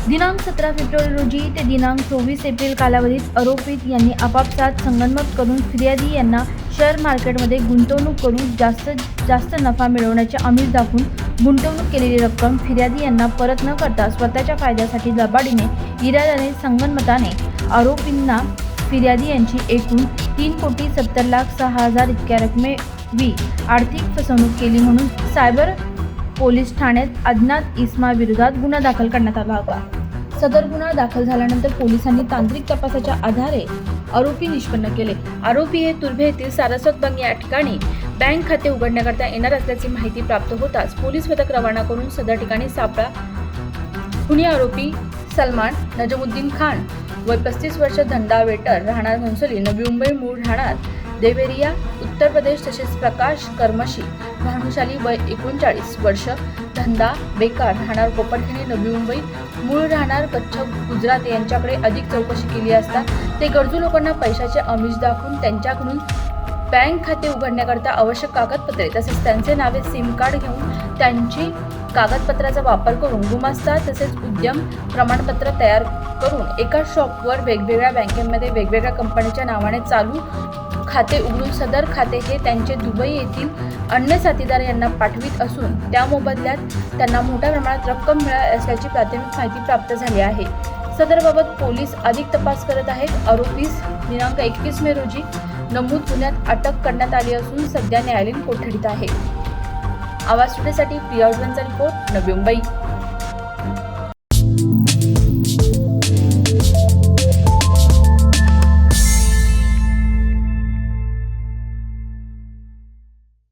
दिनांक सतरा फेब्रुवारी रोजी ते दिनांक चोवीस एप्रिल कालावधीत आरोपित यांनी आपापसात संगनमत करून फिर्यादी यांना शेअर मार्केटमध्ये गुंतवणूक करून जास्त जास्त नफा मिळवण्याचे आमिष दाखवून गुंतवणूक केलेली रक्कम फिर्यादी यांना परत न करता स्वतःच्या फायद्यासाठी लबाडीने इराद्याने संगनमताने आरोपींना फिर्यादी यांची एकूण तीन कोटी सत्तर लाख सहा हजार इतक्या रकमेवी आर्थिक फसवणूक केली म्हणून सायबर पोलीस ठाण्यात अज्ञात इस्मा विरोधात गुन्हा दाखल करण्यात आला होता. सदर गुन्हा दाखल झाल्यानंतर पोलिसांनी तांत्रिक तपासाच्या आधारे आरोपी निष्पन्न केले. आरोपी हे तुर्भे येथील सारस्वत बंग या ठिकाणी बँक खाते उघडण्याकरता येणार असल्याची माहिती प्राप्त होताच पोलीस पथक रवाना करून सदर ठिकाणी सापळा. खुनी आरोपी सलमान नजमुद्दीन खान वय पस्तीस वर्ष धंदा वेटर राहणार घनसोली नवी मुंबई मूळ राहणार देवेरिया उत्तर प्रदेश तसेच प्रकाश कर्मशी भानुशाली वय एकोणचाळीस वर्ष धंदा बेकार राहणार कोपरखिंडी नवी मुंबई मूळ राहणार कच्छ गुजरात यांच्याकडे अधिक चौकशी केली असता ते गरजू लोकांना पैशाचे अमिष दाखवून त्यांच्याकडून बँक खाते उघडण्याकरता आवश्यक कागदपत्रे तसेच त्यांचे नावे सिम कार्ड घेऊन त्यांची कागदपत्राचा वापर करून गुमास्ता तसेच उद्यम प्रमाणपत्र तयार करून एका शॉपवर वेगवेगळ्या बँकेमध्ये वेगवेगळ्या कंपनीच्या नावाने चालू खाते उघडून सदर खाते हे त्यांचे दुबई येथील अन्य साथीदार यांना पाठवित असून त्या मोबदल्यात त्यांना मोठ्या प्रमाणात रक्कम मिळाली असल्याची प्राथमिक माहिती प्राप्त झाली आहे. सदरबाबत पोलीस अधिक तपास करत आहेत. आरोपीस दिनांक एकवीस मे रोजी नमूद गुन्ह्यात अटक करण्यात आली असून सध्या न्यायालयीन कोठडीत आहे. आवाज सुटेसाठी प्रिया उडवेंचा रिपोर्ट नवी मुंबई.